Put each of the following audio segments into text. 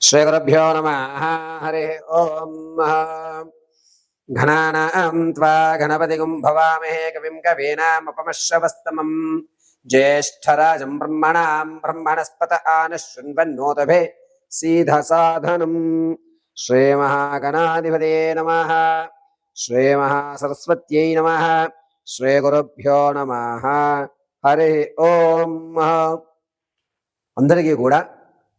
శ్రీగురుభ్యో నమ హరి ఓం ఘనానాం భవామహే కవిం కవీనాముపమశ్రవస్తమం జ్యేష్టరాజం బ్రహ్మణాం బ్రహ్మణస్పత ఆనశృన్వన్నోదే సీధ సాధనం శ్రీమహాగణాధిపతే నమ శ్రీమహాసరస్వత్యై నమ శ్రీగురుభ్యో నమ హరి ఓం అందరికీ కూడా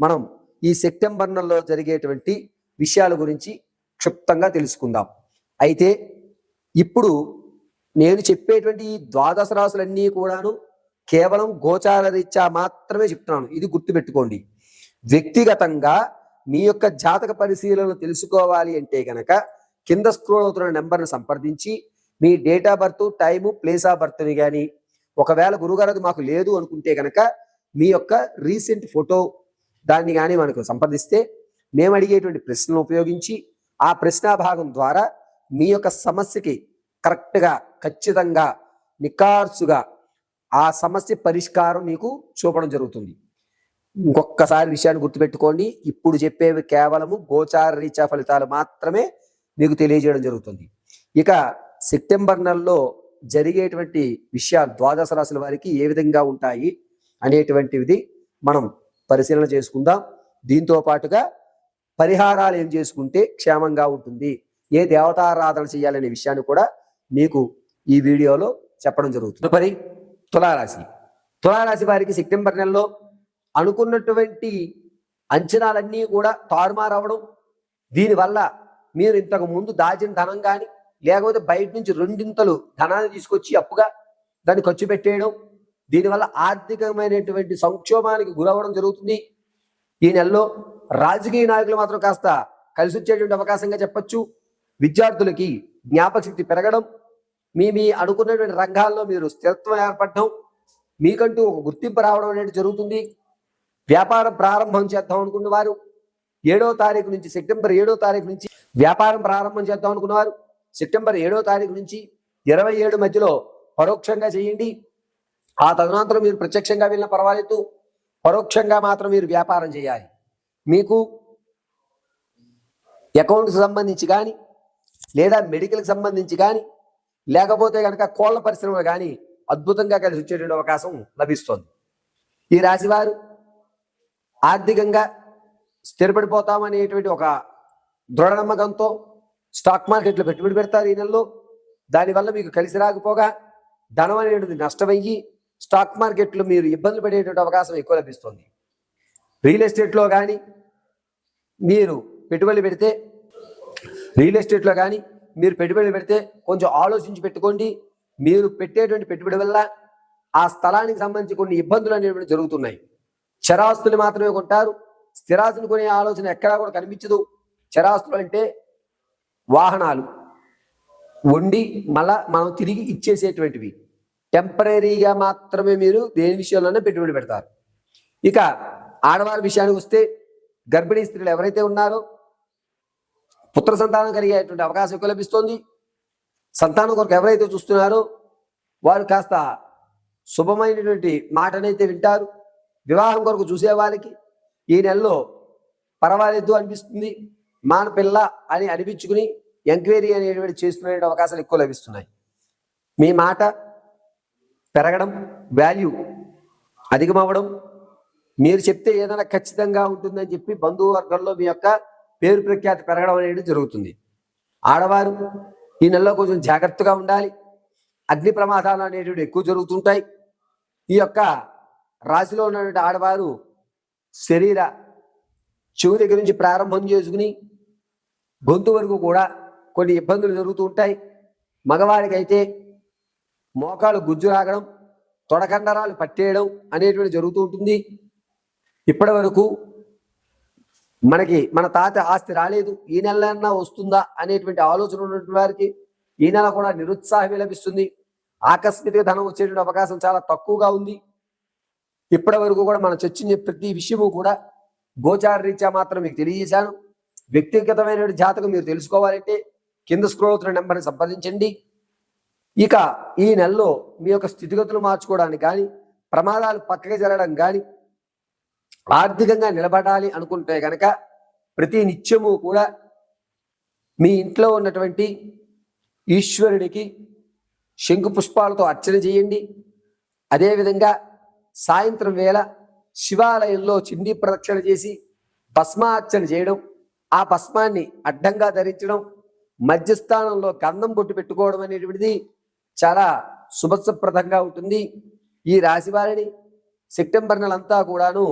మనం ఈ సెప్టెంబర్ నెలలో జరిగేటువంటి విషయాల గురించి క్షుప్తంగా తెలుసుకుందాం. అయితే ఇప్పుడు నేను చెప్పేటువంటి ఈ ద్వాదశ రాశులన్నీ కూడాను కేవలం గోచార రీత్యా మాత్రమే చెప్తున్నాను. ఇది గుర్తుపెట్టుకోండి. వ్యక్తిగతంగా మీ యొక్క జాతక పరిశీలన తెలుసుకోవాలి అంటే గనక కింద స్క్రోల్ అవుతున్న నెంబర్ని సంప్రదించి మీ date of birth time place of బర్త్ని కానీ ఒకవేళ గురుగారు అది మాకు లేదు అనుకుంటే కనుక మీ యొక్క రీసెంట్ ఫోటో దాన్ని కానీ మనకు సంప్రదిస్తే మేము అడిగేటువంటి ప్రశ్నలు ఉపయోగించి ఆ ప్రశ్నా భాగం ద్వారా మీ యొక్క సమస్యకి కరెక్ట్గా ఖచ్చితంగా నికార్సుగా ఆ సమస్య పరిష్కారం మీకు చూపడం జరుగుతుంది. ఇంకొకసారి విషయాన్ని గుర్తుపెట్టుకోండి. ఇప్పుడు చెప్పేవి కేవలము గోచార రీత్యా ఫలితాలు మాత్రమే మీకు తెలియజేయడం జరుగుతుంది. ఇక సెప్టెంబర్ నెలలో జరిగేటువంటి విషయాలు ద్వాదశ రాశుల వారికి ఏ విధంగా ఉంటాయి అనేటువంటిది మనం పరిశీలన చేసుకుందాం. దీంతో పాటుగా పరిహారాలు ఏం చేసుకుంటే క్షేమంగా ఉంటుంది. ఏ దేవతారాధన చేయాలనే విషయాన్ని కూడా మీకు ఈ వీడియోలో చెప్పడం జరుగుతుంది. మరి తులారాశి. తులారాశి వారికి సెప్టెంబర్ నెలలో అనుకున్నటువంటి అంచనాలన్నీ కూడా తారుమారవడం దీనివల్ల మీరు ఇంతకు ముందు దాచిన ధనం కానీ లేకపోతే బయట నుంచి రెండింతలు ధనాన్ని తీసుకొచ్చి అప్పుగా దాన్ని ఖర్చు పెట్టేయడం దీనివల్ల ఆర్థికమైనటువంటి సంక్షోభానికి గురవడం జరుగుతుంది. ఈ నెలలో రాజకీయ నాయకులు మాత్రం కాస్త కలిసి వచ్చేటువంటి అవకాశంగా చెప్పొచ్చు. విద్యార్థులకి జ్ఞాపకశక్తి పెరగడం మీ మీ అనుకున్నటువంటి రంగాల్లో మీరు స్థిరత్వం ఏర్పడడం మీకంటూ ఒక గుర్తింపు రావడం అనేది జరుగుతుంది. వ్యాపారం ప్రారంభం చేద్దాం అనుకున్న వారు ఏడో తారీఖు నుంచి సెప్టెంబర్ ఏడో తారీఖు నుంచి వ్యాపారం ప్రారంభం చేద్దాం అనుకున్నవారు సెప్టెంబర్ ఏడో తారీఖు నుంచి ఇరవై ఏడు మధ్యలో పరోక్షంగా చేయండి. ఆ తదనంతరం మీరు ప్రత్యక్షంగా వెళ్ళిన పర్వాలేదు. పరోక్షంగా మాత్రం మీరు వ్యాపారం చేయాలి. మీకు అకౌంట్కి సంబంధించి కానీ లేదా మెడికల్కి సంబంధించి కానీ లేకపోతే కనుక కోళ్ళ పరిశ్రమ కానీ అద్భుతంగా కలిసి వచ్చేటువంటి అవకాశం లభిస్తుంది. ఈ రాశివారు ఆర్థికంగా స్థిరపడిపోతామనేటువంటి ఒక దృఢ నమ్మకంతో స్టాక్ మార్కెట్లో పెట్టుబడి పెడతారు ఈ నెలలో. దానివల్ల మీకు కలిసి రాకపోగా ధనం అనేటువంటిది నష్టమయ్యి స్టాక్ మార్కెట్లో మీరు ఇబ్బందులు పడేటువంటి అవకాశం ఎక్కువ లభిస్తుంది. రియల్ ఎస్టేట్లో కానీ మీరు పెట్టుబడి పెడితే రియల్ ఎస్టేట్లో కానీ మీరు పెట్టుబడి పెడితే కొంచెం ఆలోచించి పెట్టుకోండి. మీరు పెట్టేటువంటి పెట్టుబడి వల్ల ఆ స్థలానికి సంబంధించి కొన్ని ఇబ్బందులు అనేటువంటి జరుగుతున్నాయి. చరాస్తులు మాత్రమే కొంటారు. స్థిరాస్తులు కొనే ఆలోచన ఎక్కడా కూడా కనిపించదు. చరాస్తులు అంటే వాహనాలు. వండి మళ్ళా మనం తిరిగి ఇచ్చేసేటువంటివి. టెంపరీగా మాత్రమే మీరు దేని విషయంలోనే పెట్టుబడి పెడతారు. ఇక ఆడవారి విషయానికి వస్తే గర్భిణీ స్త్రీలు ఎవరైతే ఉన్నారో పుత్ర సంతానం కలిగేటువంటి అవకాశం ఎక్కువ లభిస్తోంది. సంతానం కొరకు ఎవరైతే చూస్తున్నారో వారు కాస్త శుభమైనటువంటి మాటనైతే వింటారు. వివాహం కొరకు చూసే ఈ నెలలో పర్వాలేదు అనిపిస్తుంది. మాన పిల్ల అని అనిపించుకుని ఎంక్వైరీ అనేటువంటి చేస్తున్న అవకాశాలు ఎక్కువ లభిస్తున్నాయి. మీ మాట పెరగడం వాల్యూ అధికమవ్వడం మీరు చెప్తే ఏదైనా ఖచ్చితంగా ఉంటుందని చెప్పి బంధువు వర్గంలో మీ యొక్క పేరు ప్రఖ్యాతి పెరగడం అనేది జరుగుతుంది. ఆడవారు ఈ నెలలో కొంచెం జాగ్రత్తగా ఉండాలి. అగ్ని ప్రమాదాలు అనేటివి ఎక్కువ జరుగుతుంటాయి. ఈ యొక్క రాశిలో ఉన్నటువంటి ఆడవారు శరీర చెవు దగ్గర నుంచి ప్రారంభం చేసుకుని గొంతు వరకు కూడా కొన్ని ఇబ్బందులు జరుగుతూ ఉంటాయి. మగవారికి అయితే మోకాలు గుజ్జు రాగడం తొడకండరాలు పట్టేయడం అనేటువంటి జరుగుతూ ఉంటుంది. ఇప్పటి వరకు మనకి మన తాత ఆస్తి రాలేదు ఈ నెలన్నా వస్తుందా అనేటువంటి ఆలోచన ఉన్నటువంటి వారికి ఈ నెల కూడా నిరుత్సాహమే లభిస్తుంది. ఆకస్మిక ధనం వచ్చేటువంటి అవకాశం చాలా తక్కువగా ఉంది. ఇప్పటి వరకు కూడా మనం చర్చించే ప్రతి విషయము కూడా గోచార రీత్యా మాత్రం మీకు తెలియజేశాను. వ్యక్తిగతమైన జాతకం మీరు తెలుసుకోవాలంటే కింద స్క్రోల్ అవుతున్న నెంబర్ని సంప్రదించండి. ఇక ఈ నెలలో మీ యొక్క స్థితిగతులు మార్చుకోవడానికి కానీ ప్రమాదాలు పక్కకి జరగడం కానీ ఆర్థికంగా నిలబడాలి అనుకుంటే కనుక ప్రతి నిత్యము కూడా మీ ఇంట్లో ఉన్నటువంటి ఈశ్వరుడికి శంకు పుష్పాలతో అర్చన చేయండి. అదేవిధంగా సాయంత్రం వేళ శివాలయంలో చిండి ప్రదక్షిణ చేసి భస్మార్చన చేయడం ఆ భస్మాన్ని అడ్డంగా ధరించడం మధ్యస్థానంలో గంధం బొట్టు పెట్టుకోవడం అనేటువంటిది చాలా శుభప్రదంగా ఉంటుంది. ఈ రాశి వారిని సెప్టెంబర్ నెలంతా కూడాను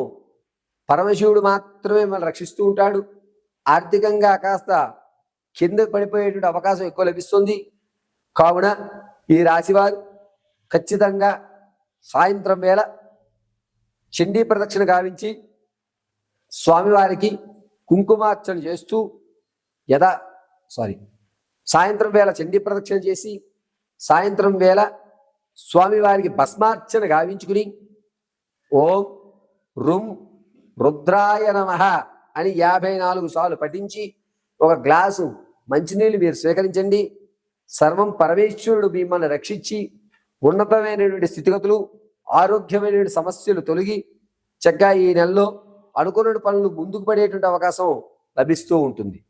పరమశివుడు మాత్రమే మనం రక్షిస్తూ ఉంటాడు. ఆర్థికంగా కాస్త కింద పడిపోయేటువంటి అవకాశం ఎక్కువ లభిస్తుంది. కావున ఈ రాశివారు ఖచ్చితంగా సాయంత్రం వేళ చండీ ప్రదక్షిణ గావించి స్వామివారికి కుంకుమార్చన చేస్తూ యథా సారీ సాయంత్రం వేళ చండీ ప్రదక్షిణ చేసి సాయంత్రం వేళ స్వామివారికి భస్మార్చన గావించుకుని ఓం రుం రుద్రాయ నమ అని యాభై నాలుగు సార్లు పఠించి ఒక గ్లాసు మంచినీళ్ళు మీరు స్వీకరించండి. సర్వం పరమేశ్వరుడు మిమ్మల్ని రక్షించి ఉన్నతమైనటువంటి స్థితిగతులు ఆరోగ్యమైనటువంటి సమస్యలు తొలగి చక్కగా ఈ నెలలో అనుకున్న పనులు ముందుకు పడేటువంటి అవకాశం లభిస్తూ ఉంటుంది.